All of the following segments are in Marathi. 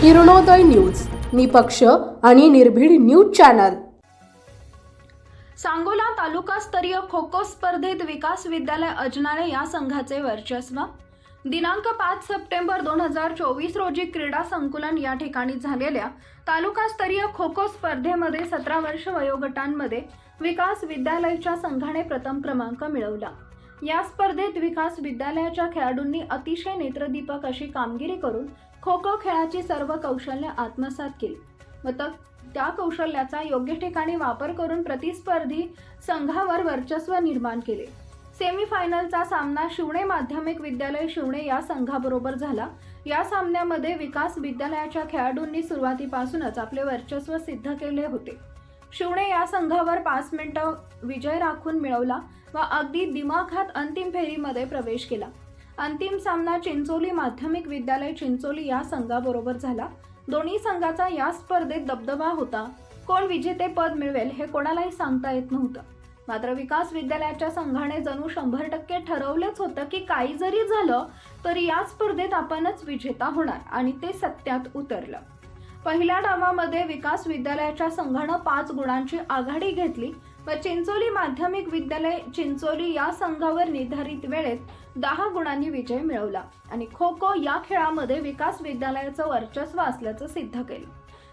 किरणोदय न्यूज. निपक्ष आणि निर्भीड न्यूज चॅनल. सांगोला तालुकास्तरीय खो खो स्पर्धेत विकास विद्यालय अजनाळे या संघाचे वर्चस्व. दिनांक पाच सप्टेंबर दोन हजार चोवीस रोजी क्रीडा संकुलन या ठिकाणी झालेल्या तालुकास्तरीय खो खो स्पर्धेमध्ये सतरा वर्ष वयोगटांमध्ये विकास विद्यालयाच्या संघाने प्रथम क्रमांक मिळवला. या स्पर्धेत विकास विद्यालयाच्या खेळाडूंनी अतिशय नेत्रदीपक अशी कामगिरी करून खो खो खेळाची सर्व कौशल्य आत्मसात केली. व त्या कौशल्याचा योग्य ठिकाणी वापर करून प्रतिस्पर्धी संघावर वर्चस्व निर्माण केले. सेमीफायनलचा सामना शिवणे माध्यमिक विद्यालय शिवणे या संघाबरोबर झाला. या सामन्यामध्ये विकास विद्यालयाच्या खेळाडूंनी सुरुवातीपासूनच आपले वर्चस्व सिद्ध केले होते. शिवणे या संघावर पाच मिनिटं विजय राखून मिळवला व अगदी दिमाखात अंतिम फेरीमध्ये प्रवेश केला. अंतिम सामना चिंचोली माध्यमिक विद्यालय चिंचोली या संघाबरोबर झाला. दोन्ही संघाचा या स्पर्धेत दबदबा होता. कोण विजेतेपद मिळवेल हे कोणालाही सांगता येत नव्हतं. मात्र विकास विद्यालयाच्या संघाने जणू शंभर टक्के ठरवलंच होतं की काही जरी झालं तरी या स्पर्धेत आपणच विजेता होणार आणि ते सत्यात उतरलं. पहिल्या डावामध्ये विकास विद्यालयाच्या संघानं पाच गुणांची आघाडी घेतली व चिंचोली माध्यमिक विद्यालय चिंचोली या संघावर निर्धारित वेळेत दहा गुणांनी विजय मिळवला. आणि खो खो या खेळामध्ये विकास विद्यालयाचं वर्चस्व असल्याचं सिद्ध केलं.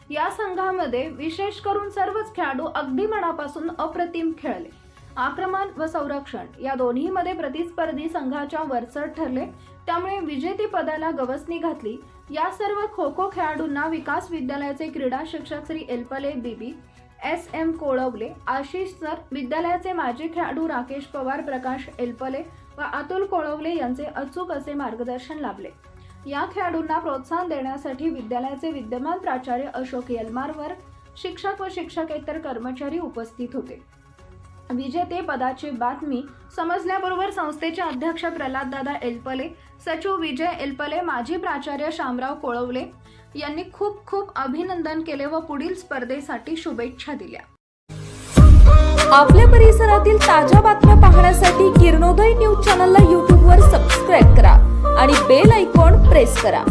या संघामध्ये विशेष करून सर्वच खेळाडू अगदी मनापासून अप्रतिम खेळले. आक्रमण व संरक्षण या दोन्हीमध्ये प्रतिस्पर्धी संघाच्या वरचढ ठरले. त्यामुळे विजेतेपदाला गवसणी घातली. या सर्व खो खो खेळाडूंना विकास विद्यालयाचे क्रीडा शिक्षक Shri एल्पले B B S M Kolwale Ashish sir विद्यालयाचे माजी खेळाडू राकेश पवार प्रकाश एल्पले व अतुल कोळवले यांचे अचूक असे मार्गदर्शन लाभले. या खेळाडूंना प्रोत्साहन देण्यासाठी विद्यालयाचे विद्यमान प्राचार्य अशोक यलमारवर शिक्षक व शिक्षकेतर कर्मचारी उपस्थित होते. विजेते पदाची बातमी समजल्याबरोबर संस्थेचे अध्यक्ष प्रल्हाददादा एलपले सचिव विजय एलपले माजी प्राचार्य शामराव कोळवले यांनी खूप खूप अभिनंदन केले व पुढील स्पर्धेसाठी शुभेच्छा दिल्या. आपल्या परिसरातील ताज्या बातम्या पाहण्यासाठी किरणोदय न्यूज चॅनलला यूट्यूबवर सबस्क्राईब करा आणि बेल ऐकॉन प्रेस करा.